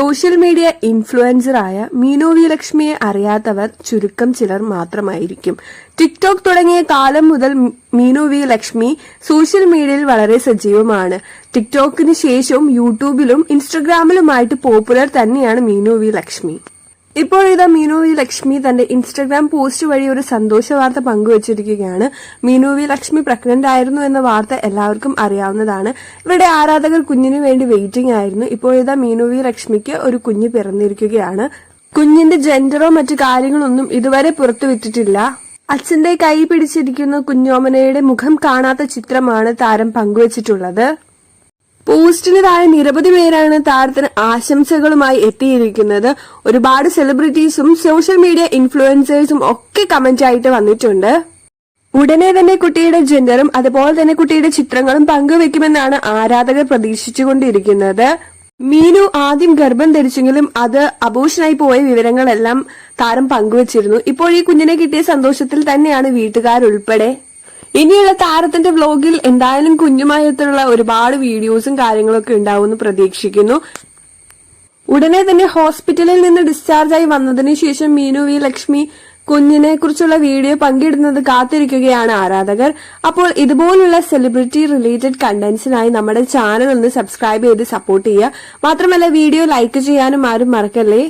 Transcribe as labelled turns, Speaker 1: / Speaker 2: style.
Speaker 1: Social media ഇൻഫ്ലുവൻസറായ Meenu V ലക്ഷ്മിയെ അറിയാത്തവർ ചുരുക്കം ചിലർ മാത്രമായിരിക്കും. ടിക്ടോക്ക് തുടങ്ങിയ കാലം മുതൽ മീനു വി ലക്ഷ്മി സോഷ്യൽ മീഡിയയിൽ വളരെ സജീവമാണ്. ടിക്ടോക്കിന് ശേഷവും യൂട്യൂബിലും ഇൻസ്റ്റഗ്രാമിലുമായിട്ട് പോപ്പുലർ തന്നെയാണ് മീനു വി ലക്ഷ്മി ഇപ്പോൾ ഇതാ മീനു വി ലക്ഷ്മി തന്റെ ഇൻസ്റ്റഗ്രാം പോസ്റ്റ് വഴി ഒരു സന്തോഷ വാർത്ത പങ്കുവച്ചിരിക്കുകയാണ്. മീനു വി ലക്ഷ്മി പ്രഗ്നന്റ് ആയിരുന്നു എന്ന വാർത്ത എല്ലാവർക്കും അറിയാവുന്നതാണ്. ഇവിടെ ആരാധകർ കുഞ്ഞിനു വേണ്ടി വെയിറ്റിംഗ് ആയിരുന്നു. ഇപ്പോഴിതാ മീനു വി ലക്ഷ്മിക്ക് ഒരു കുഞ്ഞ് പിറന്നിരിക്കുകയാണ്. കുഞ്ഞിന്റെ ജെൻഡറോ മറ്റു കാര്യങ്ങളൊന്നും ഇതുവരെ പുറത്തുവിട്ടിട്ടില്ല. അച്ഛന്റെ കൈ പിടിച്ചിരിക്കുന്ന കുഞ്ഞോമനയുടെ മുഖം കാണാത്ത ചിത്രമാണ് താരം പങ്കുവച്ചിട്ടുള്ളത്. പോസ്റ്റിന് താഴെ നിരവധി പേരാണ് താരത്തിന് ആശംസകളുമായി എത്തിയിരിക്കുന്നത്. ഒരുപാട് സെലിബ്രിറ്റീസും സോഷ്യൽ മീഡിയ ഇൻഫ്ലുവൻസേഴ്സും ഒക്കെ കമന്റ് ആയിട്ട് വന്നിട്ടുണ്ട്. ഉടനെ തന്നെ കുട്ടിയുടെ ജെൻഡറും അതുപോലെ തന്നെ കുട്ടിയുടെ ചിത്രങ്ങളും പങ്കുവെക്കുമെന്നാണ് ആരാധകർ പ്രതീക്ഷിച്ചുകൊണ്ടിരിക്കുന്നത്. മീനു ആദ്യം ഗർഭം ധരിച്ചെങ്കിലും അത് അബോഷനായി പോയ വിവരങ്ങളെല്ലാം താരം പങ്കുവച്ചിരുന്നു. ഇപ്പോൾ ഈ കുഞ്ഞിനെ കിട്ടിയ സന്തോഷത്തിൽ തന്നെയാണ് വീട്ടുകാരുൾപ്പെടെ. ഇനിയുള്ള താരത്തിന്റെ വ്ലോഗിൽ എന്തായാലും കുഞ്ഞുമായത്തുള്ള ഒരുപാട് വീഡിയോസും കാര്യങ്ങളൊക്കെ ഉണ്ടാവുമെന്ന് പ്രതീക്ഷിക്കുന്നു. ഉടനെ തന്നെ ഹോസ്പിറ്റലിൽ നിന്ന് ഡിസ്ചാർജായി വന്നതിന് ശേഷം മീനു വി ലക്ഷ്മി കുഞ്ഞിനെ കുറിച്ചുള്ള വീഡിയോ പങ്കിടുന്നത് കാത്തിരിക്കുകയാണ് ആരാധകർ. അപ്പോൾ ഇതുപോലുള്ള സെലിബ്രിറ്റി റിലേറ്റഡ് കണ്ടന്റ്സിനായി നമ്മുടെ ചാനൽ ഒന്ന് സബ്സ്ക്രൈബ് ചെയ്ത് സപ്പോർട്ട് ചെയ്യുക. മാത്രമല്ല വീഡിയോ ലൈക്ക് ചെയ്യാനും ആരും മറക്കല്ലേ?